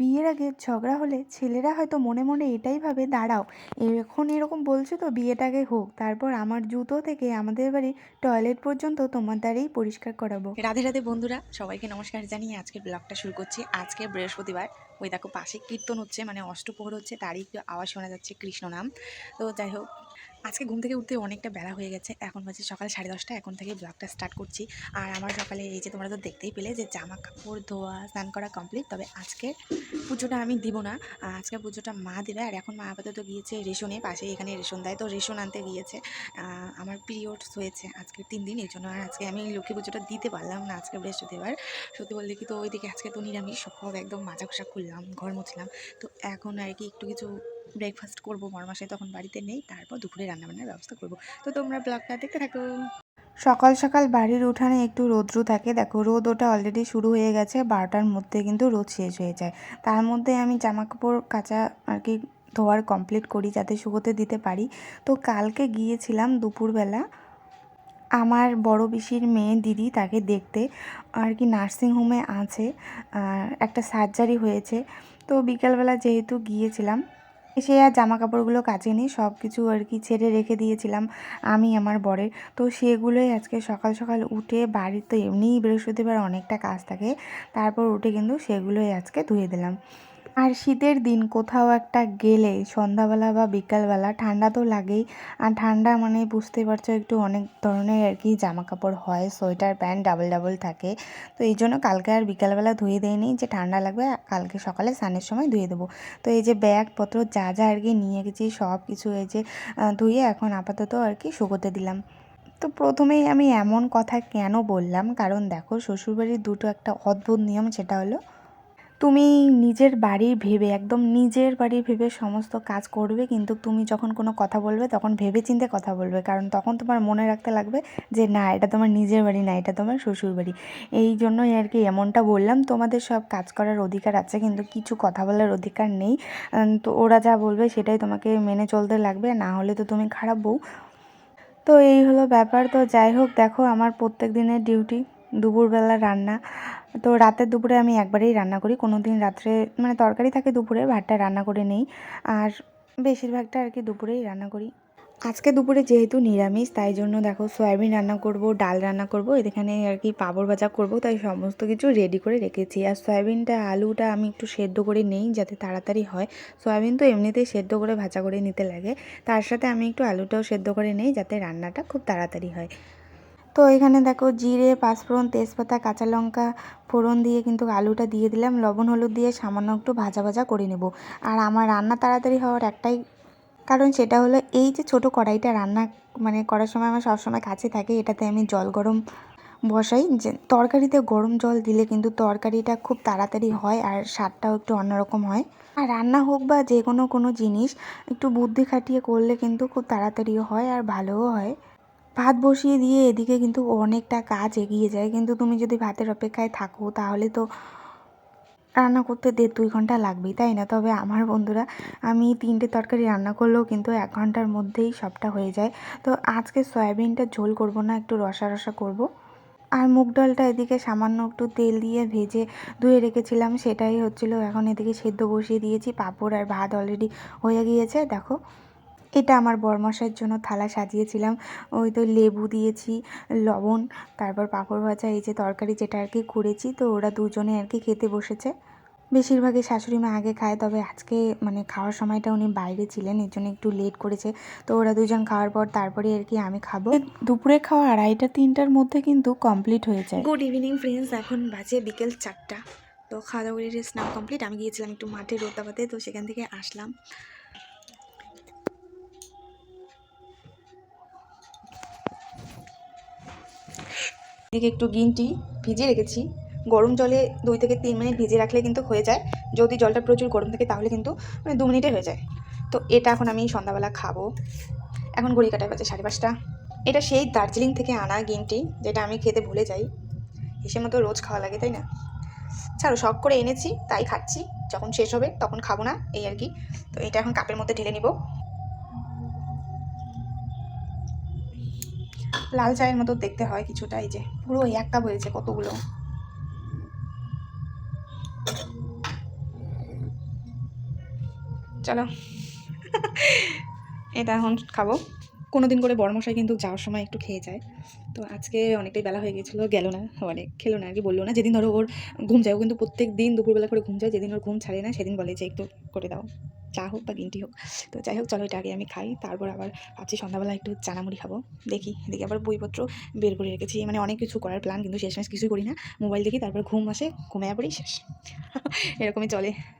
বিয়ের আগে ঝগড়া হলে ছেলেরা হয়তো মনে মনে এটাই ভাবে, দাঁড়াও, এখন এরকম বলছো তো বিয়েটাকে হোক, তারপর আমার জুতো থেকে আমাদের বাড়ির টয়লেট পর্যন্ত তোমার দ্বারেই পরিষ্কার করাবো। রাধে রাধে বন্ধুরা, সবাইকে নমস্কার জানিয়ে আজকের ব্লগটা শুরু করছি। আজকে বৃহস্পতিবার, ওই দেখো পাশে কীর্তন হচ্ছে মানে অষ্টপ্রহর হচ্ছে, তারই আওয়াজ শোনা যাচ্ছে কৃষ্ণ নাম। তো যাই হোক আজকে ঘুম থেকে উঠতে অনেকটা বেলা হয়ে গেছে। এখন বাজে সকাল সাড়ে দশটা। এখন থেকে ব্লগটা স্টার্ট করছি। আর আমার সকালে এই যে তোমরা তো দেখতেই পেলে যে জামা কাপড় ধোয়া, স্নান করা কমপ্লিট তবে আজকে পুজোটা আমি দিব না। আজকে পুজোটা মা দেবে। আর এখন মা আপাতত গিয়েছে রেশনে, পাশে এখানে রেশন দেয়। তো রেশন আনতে গিয়েছে। আমার পিরিয়ডস হয়েছে আজকে তিন দিন। এই জন্য আর আজকে আমি লক্ষ্মী পুজোটা দিতে পারলাম না আজকে বৃহস্পতিবার। সত্যি বলতে কি তো ওইদিকে আজকে তো নিরামিষ। সব একদম মাজা ঘষা করলাম, ঘর মুছলাম। তো এখন আর কি একটু কিছু ব্রেকফাস্ট করব মরমাসে তখন বাড়িতে নেই, তারপর দুপুরে রান্নাবান্নার ব্যবস্থা করব। তো তোমরা ব্লগটা দেখতে থাকো। সকাল সকাল বাড়ির উঠানে একটু রোদ্রু থাকে। দেখো, রোদ ওটা অলরেডি শুরু হয়ে গেছে, বারোটার মধ্যে কিন্তু রোদ শেষ হয়ে যায়। তার মধ্যে আমি জামা কাপড় কাচা আর কি ধোয়ার কমপ্লিট করি, যাতে শুকোতে দিতে পারি। তো কালকে গিয়েছিলাম দুপুরবেলা। আমার বড় পিসির মেয়ে দিদি তাকে দেখতে, আর কি নার্সিংহোমে আছে একটা সার্জারি হয়েছে। তো বিকালবেলা যেহেতু গিয়েছিলাম এসে আর জামা কাপড়গুলো কাচেনি সব কিছু আর কি ছেড়ে রেখে দিয়েছিলাম আমি, আমার বরের। তো সেগুলোই আজকে সকাল সকাল উঠে বাড়ির বাড়িতে এমনিই বৃহস্পতিবার অনেকটা কাজ থাকে, তারপর উঠে কিন্তু সেগুলোই আজকে ধুয়ে দিলাম। আর শীতের দিন কোথাও একটা গেলে সন্ধ্যাবেলা বা বিকালবেলা ঠান্ডা তো লাগেই। আর ঠান্ডা মানে বুঝতেই পারছ একটু অনেক ধরনের আর কি জামা কাপড় হয়, সোয়েটার, প্যান্ট, ডাবল ডাবল থাকে। তো এই জন্য কালকে আর বিকালবেলা ধুয়ে দেয়নি যে ঠান্ডা লাগবে কালকে সকালে স্নানের সময় ধুয়ে দেবো। তো এই যে ব্যাগপত্র যা যা আর কি নিয়ে গেছি সব কিছু এই যে ধুয়ে এখন আপাতত আর কি শুকোতে দিলাম। তো প্রথমেই আমি এমন কথা কেন বললাম? কারণ দেখো, শ্বশুরবাড়ির দুটো একটা অদ্ভুত নিয়ম, সেটা হলো তুমি নিজের বাড়ির ভেবে, একদম নিজের বাড়ির ভেবে সমস্ত কাজ করবে, কিন্তু তুমি যখন কোনো কথা বলবে, তখন ভেবে চিন্তে কথা বলবে। কারণ তখন তোমার মনে রাখতে লাগবে যে, না, এটা তোমার নিজের বাড়ি না, এটা তোমার শ্বশুর বাড়ি। এই জন্যই আর কি এমনটা বললাম। তোমাদের সব কাজ করার অধিকার আছে, কিন্তু কিছু কথা বলার অধিকার নেই। তো ওরা যা বলবে, সেটাই তোমাকে মেনে চলতে লাগবে। না হলে তো তুমি খারাপ বউ। তো এই হলো ব্যাপার। তো যাই হোক, দেখো আমার প্রত্যেক দিনের ডিউটি দুপুরবেলা রান্না। তো রাতের দুপুরে আমি একবারেই রান্না করি। কোনো দিন রাত্রে মানে তরকারি থাকে দুপুরে, ভাতটা রান্না করে নেই। আর বেশিরভাগটা আর কি দুপুরেই রান্না করি। আজকে দুপুরে যেহেতু নিরামিষ, তাই জন্য দেখো সয়াবিন রান্না করব, ডাল রান্না করব এখানে আর কি পাঁপড় ভাজা করব, তাই সমস্ত কিছু রেডি করে রেখেছি। আর সয়াবিনটা, আলুটা আমি একটু সেদ্ধ করে নেই যাতে তাড়াতাড়ি হয়। সয়াবিন তো এমনিতেই সেদ্ধ করে, ভাজা করে নিতে লাগে। তার সাথে আমি একটু আলুটাও সেদ্ধ করে নেই যাতে রান্নাটা খুব তাড়াতাড়ি হয়। তো এখানে দেখো জিরে, পাঁচফোড়ন, তেজপাতা, কাঁচা লঙ্কা ফোড়ন দিয়ে কিন্তু আলুটা দিয়ে দিলাম। লবণ, হলুদ দিয়ে সামান্য একটু ভাজা ভাজা করে নেব। আর আমার রান্না তাড়াতাড়ি হওয়ার একটাই কারণ সেটা হলো এই যে ছোট কড়াইটা রান্না মানে করার সময় আমার সবসময় কাছে থাকে, এটাতে আমি জল গরম বসাই। যে তরকারিতে গরম জল দিলে কিন্তু তরকারিটা খুব তাড়াতাড়ি হয় আর স্বাদটাও একটু অন্যরকম হয়। আর রান্না হোক বা যে কোনো কোনো জিনিস, একটু বুদ্ধি খাটিয়ে করলে কিন্তু খুব তাড়াতাড়িও হয় আর ভালোও হয়। ভাত বসিয়ে দিয়ে এদিকে কিন্তু অনেকটা কাজ এগিয়ে যায়। কিন্তু তুমি যদি ভাতের অপেক্ষায় থাকো, তাহলে তো রান্না করতে দেড় দুই ঘণ্টা লাগবেই, তাই না? তবে আমার বন্ধুরা, আমি তিনটে তরকারি রান্না করলেও কিন্তু এক ঘণ্টার মধ্যেই সবটা হয়ে যায়। তো আজকে সয়াবিনটা ঝোল করব না, একটু রসা রসা করব। আর মুগ ডালটা এদিকে সামান্য একটু তেল দিয়ে ভেজে ধুয়ে রেখেছিলাম, সেটাই হচ্ছিল। এখন এদিকে সেদ্ধ বসিয়ে দিয়েছি, পাঁপড় আর ভাত অলরেডি হয়ে গিয়েছে, দেখো। এটা আমার বরমশাইয়ের জন্য থালা সাজিয়েছিলাম। ওই তো লেবু দিয়েছি লবণ তারপর পাঁপড় ভাজা এই যে তরকারি যেটা আর কি করেছি। তো ওরা দুজনে আর কি খেতে বসেছে। বেশিরভাগই শাশুড়ি মা আগে খায় তবে আজকে মানে খাওয়ার সময়টা উনি বাইরে ছিলেন এর জন্য একটু লেট করেছে। তো ওরা দুজন খাওয়ার পর তারপরে আর কি আমি খাব। দুপুরে খাওয়া আড়াইটা তিনটার মধ্যে কিন্তু কমপ্লিট হয়ে যায়। গুড ইভিনিং ফ্রেন্ডস এখন বাজে বিকেল চারটা। তো খাওয়া দাওয়া করে স্নান কমপ্লিট আমি গিয়েছিলাম একটু মাঠে রোদাবাতে তো সেখান থেকে আসলাম। এদিকে একটু গ্রিন ভিজিয়ে রেখেছি। গরম জলে দুই থেকে তিন মিনিট ভিজিয়ে রাখলে কিন্তু হয়ে যায়। যদি জলটা প্রচুর গরম থাকে তাহলে কিন্তু মানে দু মিনিটে হয়ে যায়। তো এটা এখন আমি সন্ধ্যাবেলা খাব। এখন ঘড়ি কাটায় বাজে সাড়ে পাঁচটা। এটা সেই দার্জিলিং থেকে আনা গ্রিন টি যেটা আমি খেতে ভুলে যাই। হিসেবে মতো রোজ খাওয়া লাগে, তাই না? ছাড়ো, শখ করে এনেছি, তাই খাচ্ছি। যখন শেষ হবে তখন খাব না, এই আর কি। তো এটা এখন কাপের মধ্যে ঢেলে নিব। লাল চায়ের মতো দেখতে হয় কিছুটা, এই যে পুরো এক কাপ হয়েছে কতগুলো। চলো। এটা এখন খাব। কোনো দিন করে বড়মশাই কিন্তু যাওয়ার সময় একটু খেয়ে যায়। তো আজকে অনেকটাই বেলা হয়ে গেছিল, গেল না মানে খেলো না আর কি, বলল না। যেদিন ধরো ওর ঘুম যায়, ও কিন্তু প্রত্যেক দিন দুপুরবেলা করে ঘুম যায়, যেদিন ওর ঘুম ছাড়ে না, সেদিন বলে যে একটু করে দাও। চা হোক বা গ্রিন হোক। তো যাই হোক, চলো এটা আগে আমি খাই। তারপর আবার ভাবছি সন্ধ্যাবেলা একটু চানামুড়ি খাব। দেখি দেখি আবার বইপত্র বের করে রেখেছি। মানে অনেক কিছু করার প্ল্যান কিন্তু শেষমেশ কিছুই করি না। মোবাইল দেখি, তারপর ঘুম আসে ঘুমে পড়ি শেষ। এরকমই চলে।